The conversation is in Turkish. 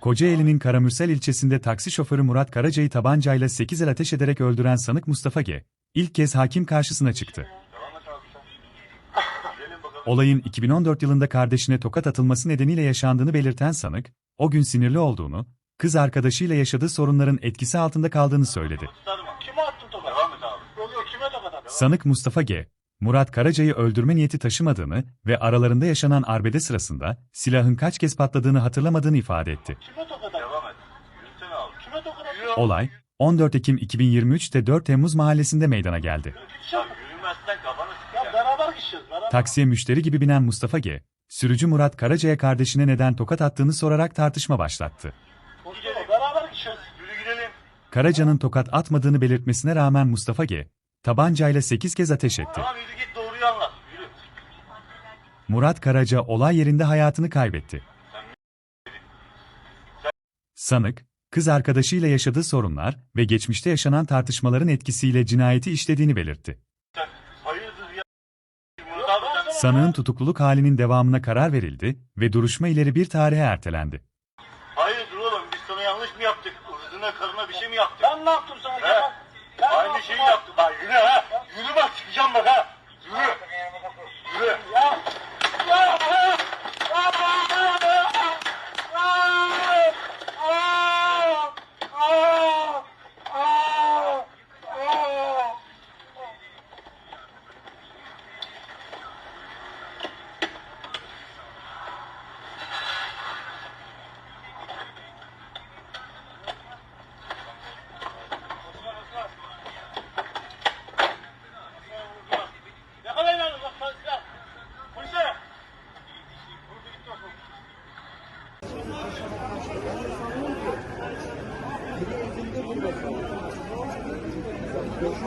Kocaeli'nin Karamürsel ilçesinde taksi şoförü Murat Karaca'yı tabancayla 8 el ateş ederek öldüren sanık Mustafa G. ilk kez hakim karşısına çıktı. Olayın 2014 yılında kardeşine tokat atılması nedeniyle yaşandığını belirten sanık, o gün sinirli olduğunu, kız arkadaşıyla yaşadığı sorunların etkisi altında kaldığını söyledi. Sanık Mustafa G. Murat Karaca'yı öldürme niyeti taşımadığını ve aralarında yaşanan arbede sırasında silahın kaç kez patladığını hatırlamadığını ifade etti. Olay, 14 Ekim 2023'te 4 Temmuz mahallesinde meydana geldi. Taksiye müşteri gibi binen Mustafa G. Sürücü Murat Karaca'ya kardeşine neden tokat attığını sorarak tartışma başlattı. Karaca'nın tokat atmadığını belirtmesine rağmen Mustafa G. tabancayla 8 kez ateş etti. Tamam yürü git doğruyu anlat. Yürü. Murat Karaca olay yerinde hayatını kaybetti. Sanık, kız arkadaşıyla yaşadığı sorunlar ve geçmişte yaşanan tartışmaların etkisiyle cinayeti işlediğini belirtti. Sen hayırdır ya? Murat abi sen... Sanığın tutukluluk halinin devamına karar verildi ve duruşma ileri bir tarihe ertelendi. Hayırdır oğlum biz sana yanlış mı yaptık? Hırzına karına bir şey mi yaptık? Ben ne yaptım sana? He? Aynı şeyi yaptım. Bak yürü ha. Yürü bak çıkacağım bak ha. Yürü. Yürü. Ya. Ya. Yakalayın lan. Polise. Polise.